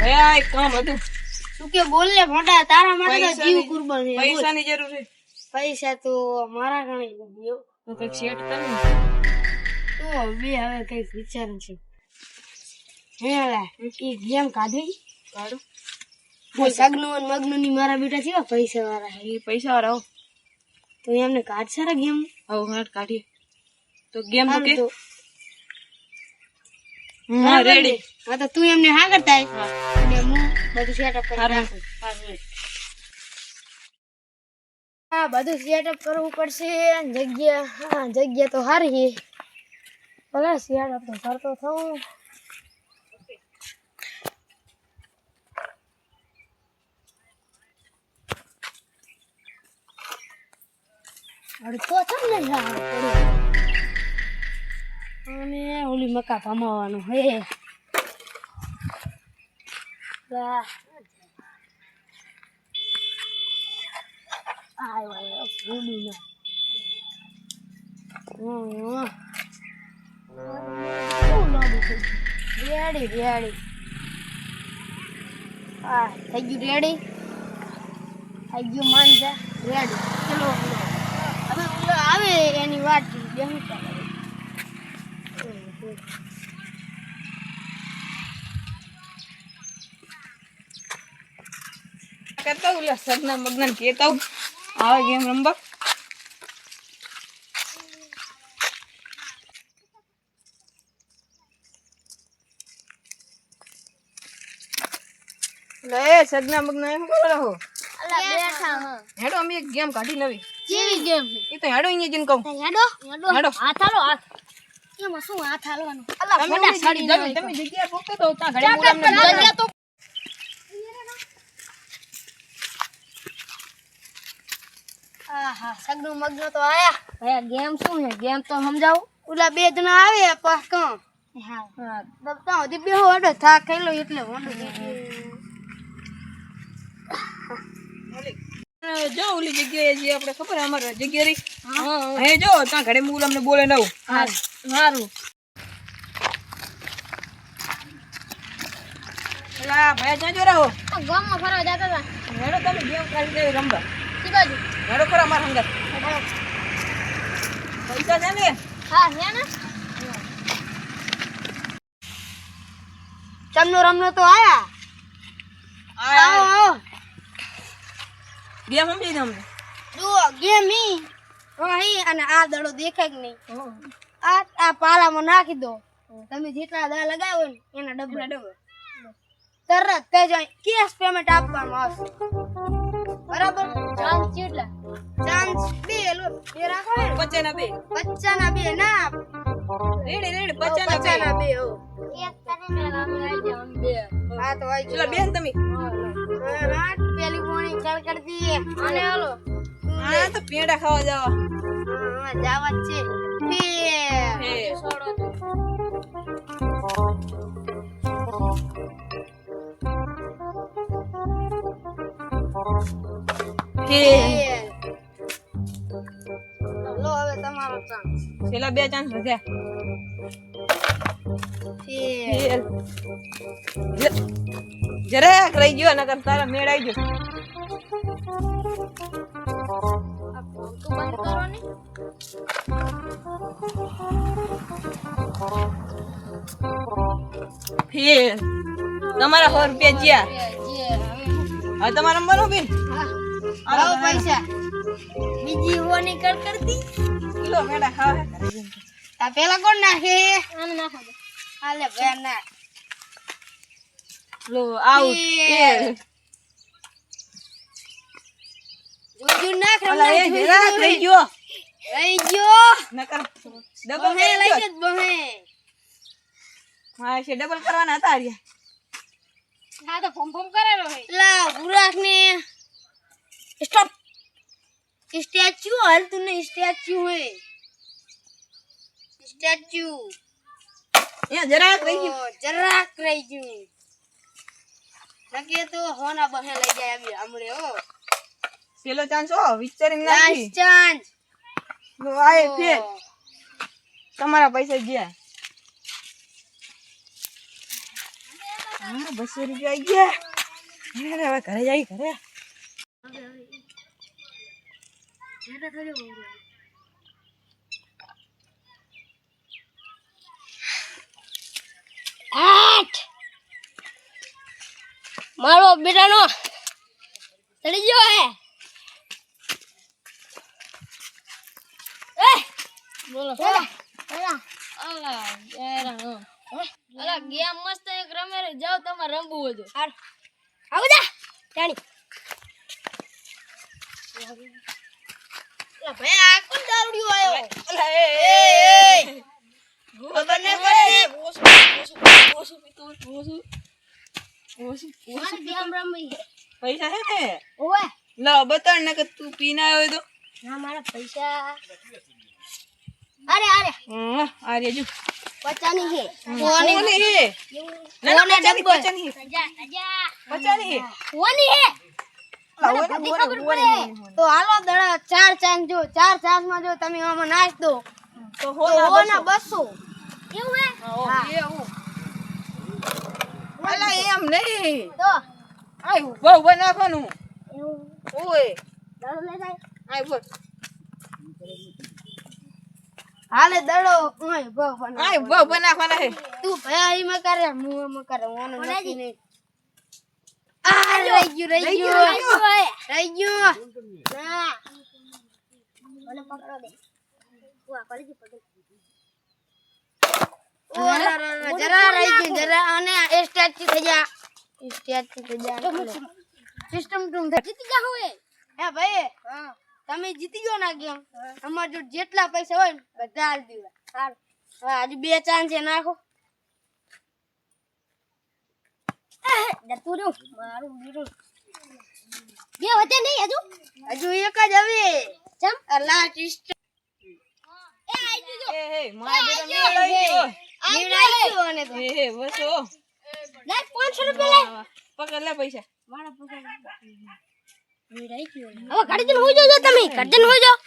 ભયા એક કામ હતું. તું કે બોલ ને મોટા તારા માટે તો જીવ કુરબાન છે. પૈસાની જરૂર છે. પૈસા તો મારા ઘણે નથી તો કંઈક સેટ કર ને. તો બે હવે કંઈક વિચાર છે. હે એ ગેમ કાઢી? કાઢો. સગનું અને મગનું ની મારા બેટા છે પૈસા વાળા એ પૈસા વાળા તો એમને કાઢ સારા ગેમ? હવે કાઢીએ. તો ગેમ તો કે? તો હા રેડી. હા તો તું એમને હા કરતા અને હું બધું સેટઅપ કરી નાખું. હા બધું સેટઅપ કરવું પડશે. અને જગ્યા જગ્યા તો છે ભલે સેટઅપ તો કરતો થવું અડધો છે ને. અને ઓલી મકા ભમાવાનું હે. Ready ready. હા થઈ ગયું રેડી? થઈ ગયું માનજા રેડી. ચલો, હવે આવે એની વાત બેહું કરતા ઓલા સગના મગના કેતા હું. આવે ગેમ રમવા. લે સગના મગના એમ કરો હા. હેડો અમે એક ગેમ કાઢી લેવી. કેવી ગેમ એ તો હેડો અહીંયા જઈને કહું. હેડો હેડો. હેડો. હાથ હાલો હાથ. એમાં શું હાથ હાલવાનું? તમે જગ્યા પોકે તો ત્યાં ઘડી મૂળ જગ્યા તો આહા સગનું મગનું તો આયા. ભયા ગેમ શું છે? ગેમ તો સમજાવું? ઓલા બે જણા આવે પાસ કા હા. હા દબતા બેહો હેડો થાક ખાઈ લો એટલે મોઢું ઓલી જો ઓલી જગ્યાએ જે આપણે ખબર અમારે જગ્યા રહી? હે. જો ત્યાં ઘડે મૂળ અમને બોલે નવું સારું. એલા ભાઈ ત્યાં રહો. ગામમાં ફરવા જતા હતા. હેડો તમે ગેમ રમવા. શું બાજુ? હેડો ખરા અમારા હંગત. પૈસા છે ને? હા છે ને? ચમનો રમનો તો આયા. આવો આવો. ગેમ સમજી દે અમને જો ગેમ ઈ. અહીં અને આ દડો દેખાય કે નહીં. આ આ પાલામાં નાખી દો. તમે જેટલા દા લગાવો ને એના ડબ્બા તરત તે જ કેશ પેમેન્ટ આપવાનું આવશે. બરાબર? ચાન્સ કેટલા ચાન્સ બે લો બે રાખો ને. પચાના બે. બચ્ચાના બે ના રેડી રેડી પચાના બે. બચ્ચાના બે હો. કેસ કરીને રામ આવી જાવ બે. હા તો આવી ચલો બેન તમે. હા પેલી પોણી કર કર દી અને હાલો હા તો પેંડા ખાવા જવા હા જાવા જ છે બે હે. હે લો હવે તમારો ચાન્સ છેલ્લા બે ચાન્સ વધ્યા ફેર. જ- જરાક રહી ગયો નકર તારા મેળ આવી ગયો આ ભોંકું બંધ કરો ને ફેર તમારા સો રૂપિયા જ્યાં? હવે તમારા મરો બેન. હા. આવો પૈસા. બીજી હોની કર કરતી. લો મેડા હા. તા પેલા કોણ નાખે? આને નાખો હાલે ભાઈ ના લો આઉટ જોજો નાખ અલા એ જરાક રહી ગયો. રહી ગયો. નકર ડબલ બહે લઈ જ બહે. હા છે ડબલ કરવાના હતા રહ્યા. હા તો ફોમ ફોમ કરેલો હે લા ગુરાક ને સ્ટોપ. સ્ટેચ્યુ સ્ટેચ્યુ હે. સ્ટેચ્યુ. જરાક રહી ગયું. ઓ, જરાક રહી ગયું. નકે તો હોના બહે લઈ જાય આવી હમણે હો. પેલો ચાન્સ હો વિચારી નાખી ચાન્સ લો આ ફેર. તમારા પૈસા ગયા. બસો રૂપિયા ગયા. અરે હવે ઘરે જાય ઘરે. આઠ. મારો બેટાનો ચડી ગયો હે એ બોલો. અલા ગેમ મસ્ત એક રમે જાવ તમારે રમવું હોય તો. આવ જા. જાણી. ભાઈ આ કોણ દારૂડિયો આવ્યો અલા, એ, એ, એ. ખબર નહીં પડે. ઓછું, ઓછું, ઓછું પીતું હોય, ઓછું. ઓછું, ઓછું. ગેમ રમી પૈસા હે ને ઓવે. લાવ બતાડ ને કે તું પીના આવ્યો તો. ના મારા પૈસા. આ રેજો પચાની હે કોની હે ના, ના, કોને પચાની, ડબ્બો? પચાની હે. અજા અજા પચાની હે. કોની હે લાવ, મને ઓને, બધી ઓને, ખબર ઓને, પડે ઓને. તો હાલો દડા ચાર ચાંદ જો ચાર ચાંદમાં જો તમે આમાં દો. તો હોના બસો. બસો. એવું હે? હા, હા. અલા, એમ નહીં. તો. આ ઊભા ઊભા નાખવાનું. એવું. ઓય. દડો લે જાય. આ ઊભા હાલે દડો. ઓય બહુ બના આય ઊભા ઊભા નાખવાના હે તું ભાઈ માં કરે હું માં કરે ઓનો નથી ને. આ રહી ગયું રહી ગયું. રહી ગયું. ના મને પકડો દે. કુવા કરી દી પકડ. જરા રહી ગયું જરા અને સ્ટેચ્યુ થઈ જા. સ્ટેચ્યુ થઈ જા. સિસ્ટમ ટૂમ થઈ જીતી જા હોય હે ભાઈ. તમે જીતી ગયો ના ગેમ? અમાર જો જેટલા પૈસા હોય ને બધા આલ દીવા સારું હવે આજે બે ચાન્સ છે નાખો. જતું રહ્યું મારું બીરું બે વધે નહીં હજુ? હજુ એક જ હવે. ચમ? લાસ્ટ એ આઈ ગયો. એ હે મારા બેટા આઈ મેળ ગયો. આઈ ગયો. અને તો. એ હે બસો લે 500 રૂપિયા લે પકડ લે પૈસા. મારા પૈસા. હવે ગાડી જન હોઈ તમે ગાડી હોય જાઓ.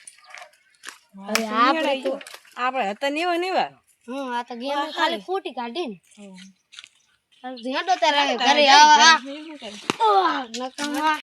હવે આપણે તો આપણે હતા નીવા નીવા. હમ આ તો ગેમ ખાલી ફૂટી કાઢી ને ઝેડો તારે ઘરે આવા નકમા